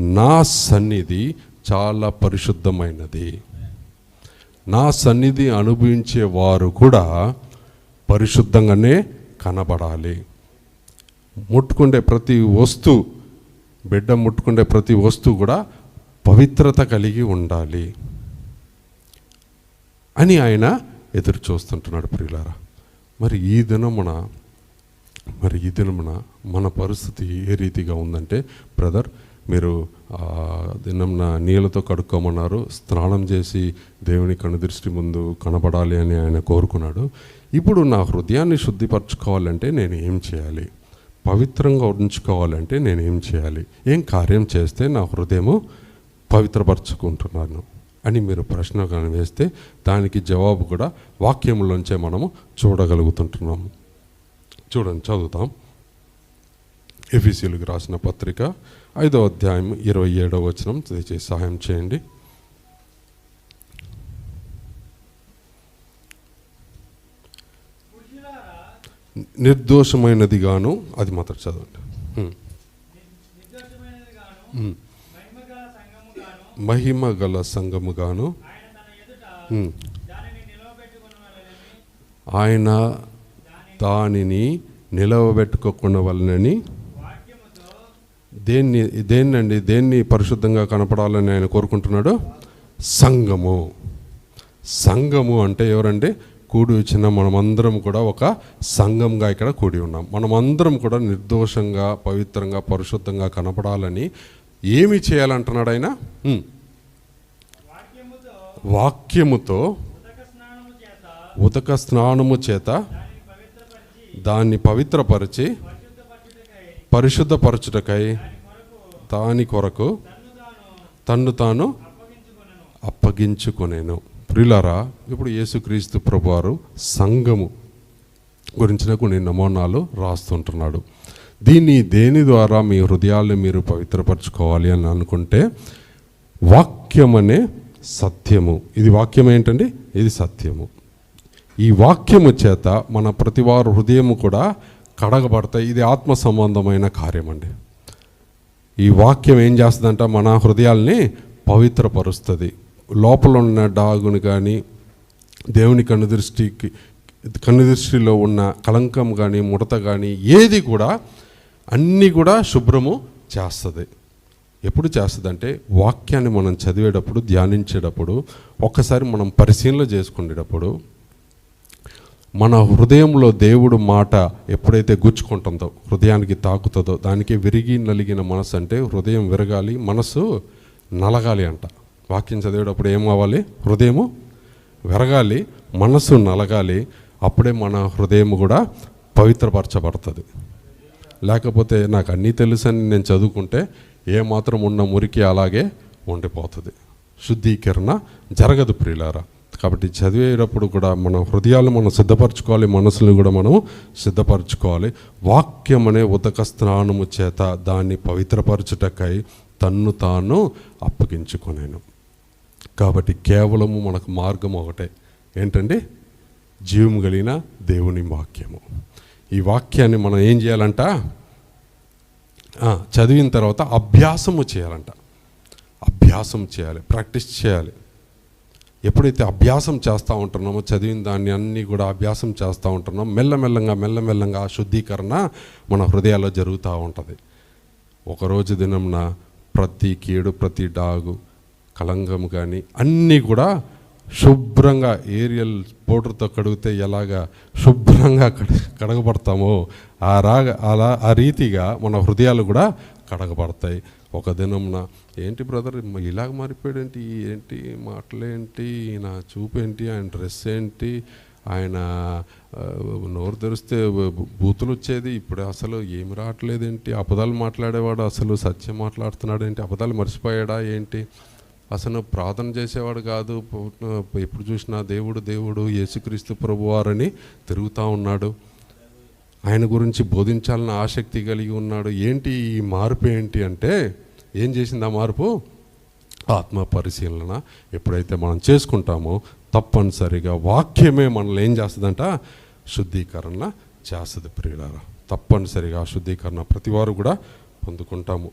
నా సన్నిధి చాలా పరిశుద్ధమైనది. నా సన్నిధి అనుభవించే వారు కూడా పరిశుద్ధంగానే కనబడాలి. ముట్టుకుండే ప్రతి వస్తువు బిడ్డ ముట్టుకుండే ప్రతి వస్తువు కూడా పవిత్రత కలిగి ఉండాలి. అని ఆయన ఎదురు చూస్తుంటున్నాడు ప్రియులారా. మరి ఈ దినమున మరి ఈ దినమున మన పరిస్థితి ఏ రీతిగా ఉందంటే బ్రదర్ మీరు దినమున దినంన నీళ్ళతో కడుక్కోమన్నారు స్నానం చేసి దేవుని కనుదృష్టి ముందు కనబడాలి అని ఆయన కోరుకున్నాడు. ఇప్పుడు నా హృదయాన్ని శుద్ధిపరచుకోవాలంటే నేను ఏం చేయాలి? పవిత్రంగా ఉంచుకోవాలంటే నేను ఏం చేయాలి? ఏం కార్యం చేస్తే నా హృదయము పవిత్రపరచుకుంటున్నాను? అని మీరు ప్రశ్న కానీ వేస్తే దానికి జవాబు కూడా వాక్యంలోంచే మనము చూడగలుగుతుంటున్నాము. చూడండి చదువుతాం. ఎఫీసీలకు రాసిన పత్రిక ఐదో అధ్యాయం ఇరవై ఏడవ వచనం దయచేసి సహాయం చేయండి. నిర్దోషమైనది గాను అది మాత్రం చదవండి. మహిమ గల సంఘముగాను ఆయన దానిని నిలవబెట్టుకోకుండా వలనని దేన్ని దేన్నండి దేన్ని పరిశుద్ధంగా కనపడాలని ఆయన కోరుకుంటున్నాడు? సంఘము సంఘము అంటే ఎవరండి? కూడి వచ్చిన మనమందరం కూడా ఒక సంఘంగా ఇక్కడ కూడి ఉన్నాం. మనమందరం కూడా నిర్దోషంగా పవిత్రంగా పరిశుద్ధంగా కనపడాలని ఏమి చేయాలంటున్నాడు ఆయన. వాక్యముతో ఉదక స్నానము చేత దాన్ని పవిత్రపరిచి పరిశుద్ధపరచుటకై దాని కొరకు తన్ను తాను అప్పగించుకొనేను. ప్రియులారా ఇప్పుడు యేసుక్రీస్తు ప్రభువారు సంఘము గురించిన కొన్ని నమూనాలు రాస్తుంటున్నాడు. దీన్ని దేని ద్వారా మీ హృదయాలను మీరు పవిత్రపరచుకోవాలి అని అనుకుంటే వాక్యం అనే సత్యము. ఇది వాక్యం ఏంటండి? ఇది సత్యము. ఈ వాక్యము చేత మన ప్రతివారు హృదయము కూడా కడగబడతాయి. ఇది ఆత్మ సంబంధమైన కార్యం అండి ఈ వాక్యం ఏం చేస్తుందంట? మన హృదయాల్ని పవిత్రపరుస్తుంది. లోపల ఉన్న డాగుని కానీ దేవుని కన్నుదృష్టికి కన్నుదృష్టిలో ఉన్న కలంకం కానీ ముడత కానీ ఏది కూడా అన్నీ కూడా శుభ్రము చేస్తుంది. ఎప్పుడు చేస్తుంది అంటే వాక్యాన్ని మనం చదివేటప్పుడు ధ్యానించేటప్పుడు ఒక్కసారి మనం పరిశీలన చేసుకునేటప్పుడు మన హృదయంలో దేవుడు మాట ఎప్పుడైతే గుచ్చుకుంటుందో హృదయానికి తాకుతుందో దానికి విరిగి నలిగిన మనసు అంటే హృదయం విరగాలి మనసు నలగాలి అంట. వాక్యం చదివేటప్పుడు ఏం కావాలి హృదయము విరగాలి మనసు నలగాలి అప్పుడే మన హృదయం కూడా పవిత్రపరచబడుతుంది. లేకపోతే నాకు అన్నీ తెలుసని నేను చదువుకుంటే ఏమాత్రం ఉన్న మురికి అలాగే ఉండిపోతుంది. శుద్ధీకరణ జరగదు ప్రియులారా. కాబట్టి చదివేటప్పుడు కూడా మన హృదయాలు మనం సిద్ధపరచుకోవాలి మనసును కూడా మనం సిద్ధపరచుకోవాలి. వాక్యం అనే ఉదక స్నానము చేత దాన్ని పవిత్రపరచుటకై తన్ను తాను అప్పగించుకునేను. కాబట్టి కేవలము మనకు మార్గం ఒకటే. ఏంటండి? జీవం కలిగిన దేవుని వాక్యము. వాక్యాన్ని మనం ఏం చేయాలంట? చదివిన తర్వాత అభ్యాసము చేయాలంట. అభ్యాసం చేయాలి ప్రాక్టీస్ చేయాలి. ఎప్పుడైతే అభ్యాసం చేస్తూ ఉంటున్నామో చదివిన దాన్ని అన్నీ కూడా అభ్యాసం చేస్తూ ఉంటున్నాం మెల్లమెల్లంగా మెల్లమెల్లంగా ఆ శుద్ధీకరణ మన హృదయాల్లో జరుగుతూ ఉంటుంది. ఒకరోజు దినంన ప్రతి కీడు ప్రతి డాగు కలంగం కానీ అన్నీ కూడా శుభ్రంగా ఏరియల్ పౌడర్తో కడిగితే ఎలాగా శుభ్రంగా కడగబడతామో ఆ రాగ అలా ఆ రీతిగా మన హృదయాలు కూడా కడగబడతాయి. ఒక దినంన ఏంటి బ్రదర్ ఇలాగ మారిపోయాడేంటి? ఏంటి? మాటలేంటి? నా చూపు ఏంటి ఆయన డ్రెస్ ఏంటి ఆయన నోరు తెరిస్తే బూతులు వచ్చేది ఇప్పుడు అసలు ఏమి రావట్లేదేంటి? అబద్ధాలు మాట్లాడేవాడు అసలు సత్యం మాట్లాడుతున్నాడు ఏంటి అబద్ధాలు మర్చిపోయాడా? ఏంటి? అసలు ప్రార్థన చేసేవాడు కాదు. ఎప్పుడు చూసినా దేవుడు దేవుడు యేసుక్రీస్తు ప్రభువారని తిరుగుతూ ఉన్నాడు. ఆయన గురించి బోధించాలన్న ఆసక్తి కలిగి ఉన్నాడు. ఏంటి ఈ మార్పు ఏంటి అంటే ఏం చేసింది ఆ మార్పు? ఆత్మ పరిశీలన ఎప్పుడైతే మనం చేసుకుంటామో తప్పనిసరిగా వాక్యమే మనల్ని ఏం చేస్తుందంట? శుద్ధీకరణ చేస్తుంది ప్రియులారా. తప్పనిసరిగా ఆ శుద్ధీకరణ ప్రతివారు కూడా పొందుకుంటాము.